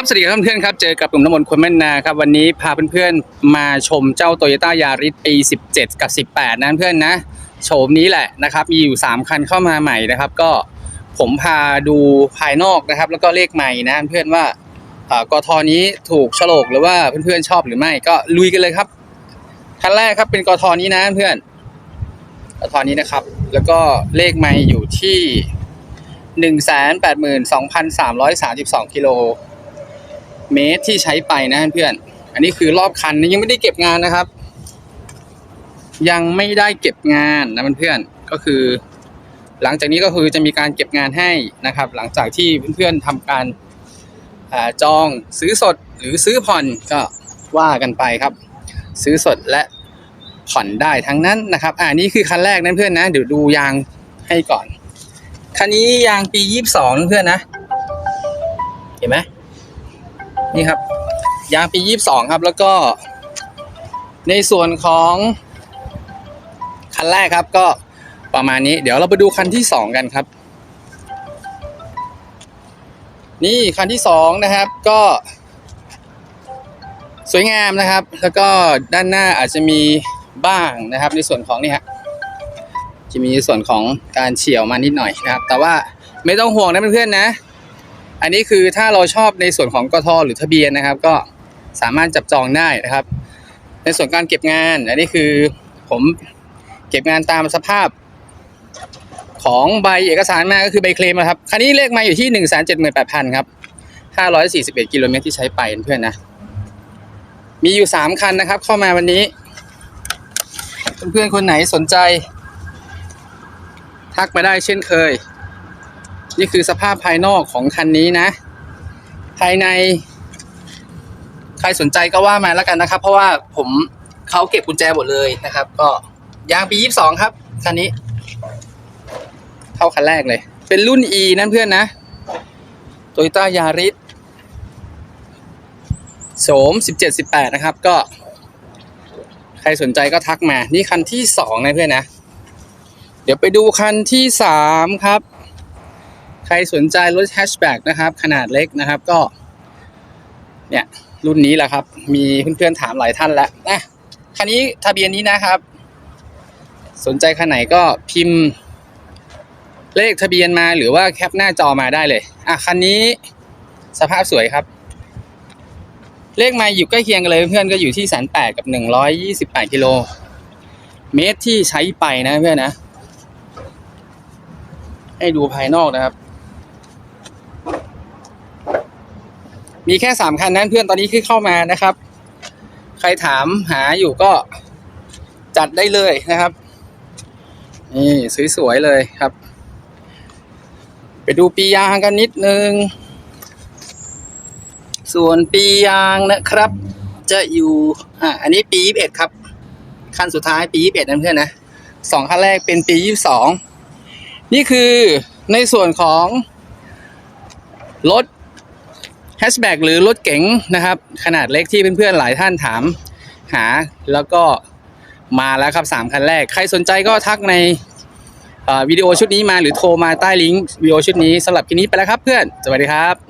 ครับสวัสดีครับเพื่อนๆครับเจอกับหนุ่มน้ำมนต์คนแม่นนาครับวันนี้พาเพื่อนๆมาชมเจ้าโตโยต้ายาริสปี 17 กับ 18 นะเพื่อนนะโฉมนี้แหละนะครับมีอยู่ 3 คันเข้ามาใหม่นะครับ ก็ผมพาดูภายนอกนะครับ แล้วก็เลขใหม่นะเพื่อนว่าอ่ากทนี้ถูกโฉลกหรือว่าเพื่อนๆชอบหรือไม่ก็ลุยกันเลยครับคันแรกครับเป็นกทนี้นะเพื่อนกทนี้นะครับ แล้วก็เลขใหม่อยู่ที่ 182,332กิโล เมตรที่ใช้ไปนะเพื่อน อันนี้คือรอบคันยังไม่ได้เก็บงานนะครับ ยังไม่ได้เก็บงานนะเพื่อนก็คือ หลังจากนี้ก็คือจะมีการเก็บงานให้นะครับ หลังจากที่เพื่อนๆทำการอาจองซื้อสดหรือซื้อผ่อนก็ว่ากันไปครับ ซื้อสดและผ่อนได้ทั้งนั้นนะครับ อ่านี่คือคันแรกนะเพื่อนนะ เดี๋ยวดูยางให้ก่อน คันนี้ยางปียี่สิบสองเพื่อนนะ เห็นไหม นี่ครับ ยางปี22ครับ แล้วก็ ในส่วนของคันแรกครับก็ประมาณนี้ เดี๋ยวเราไปดูคันที่2กันครับ นี่คันที่2นะครับก็ สวยงามนะครับ แล้วก็ด้านหน้าอาจจะมีบ้างนะครับ ในส่วนของนี่ฮะจะมีส่วนของการเฉียวมานิดหน่อยนะครับ แต่ว่าไม่ต้องห่วงนะเพื่อนๆนะ อันนี้คือถ้าเราชอบในส่วนของกทหรือทะเบียนนะครับ ก็สามารถจับจองได้นะครับ ในส่วนการเก็บงาน อันนี้คือผมเก็บงานตามสภาพของใบเอกสารมาก็คือใบเคลมนะครับ คันนี้เลขมาอยู่ที่หนึ่งแสนเจ็ดหมื่นแปดพันครับห้าร้อยสี่สิบเอ็ดกิโลเมตรที่ใช้ไปเพื่อนนะ มีอยู่สามคันนะครับ เข้ามาวันนี้ เพื่อนๆคนไหนสนใจ ทักมาได้เช่นเคย นี่คือสภาพภายนอกของคันนี้นะ ภายใน ใครสนใจก็ว่ามาแล้วกันนะครับ เพราะว่าผมเขาเก็บกุญแจหมดเลยนะครับ ก็ยางปี22ครับคันนี้เข้าคันแรกเลย เป็นรุ่น E นั่นเพื่อนนะ Toyota Yaris โสม17 18นะครับ ก็ ใครสนใจก็ทักมา นี่คันที่2นะเพื่อนนะ เดี๋ยวไปดูคันที่3ครับ ใครสนใจรถแฮชแบ็กนะครับ ขนาดเล็กนะครับก็ เนี่ย รุ่นนี้แหละครับ มีเพื่อนๆถามหลายท่านแล้วนะคันนี้ทะเบียนนี้นะครับ สนใจคันไหนก็พิมพ์ เลขทะเบียนมาหรือว่าแคปหน้าจอมาได้เลย อะคันนี้สภาพสวยครับ เลขไมาอยู่ใกล้เคียงกันเลยเพื่อนก็อยู่ที่แสนแปดกับหนึ่งร้อยยี่สิบแปดกิโลเมตรที่ใช้ไปนะเพื่อนนะ ให้ดูภายนอกนะครับ มีแค่สามคันนั้นเพื่อนตอนนี้คือเข้ามานะครับ ใครถามหาอยู่ก็จัดได้เลยนะครับ นี่สวยๆเลยครับ ไปดูปียางกันนิดนึง ส่วนปียางนะครับ จะอยู่อะอันนี้ปียี่สิบเอ็ดครับ คันสุดท้ายปียี่สิบเอ็ดนะเพื่อนนะสองคันแรกเป็นปียี่สิบสองนี่คือในส่วนของรถ แฮชแบ็กหรือรถเก๋งนะครับ ขนาดเล็กที่เพื่อนๆหลายท่านถามหาแล้วก็มาแล้วครับ 3 คันแรก ใครสนใจก็ทักในวิดีโอชุดนี้มาหรือโทรมาใต้ลิงก์วิดีโอชุดนี้สำหรับคลิปนี้ไปแล้วครับเพื่อน สวัสดีครับ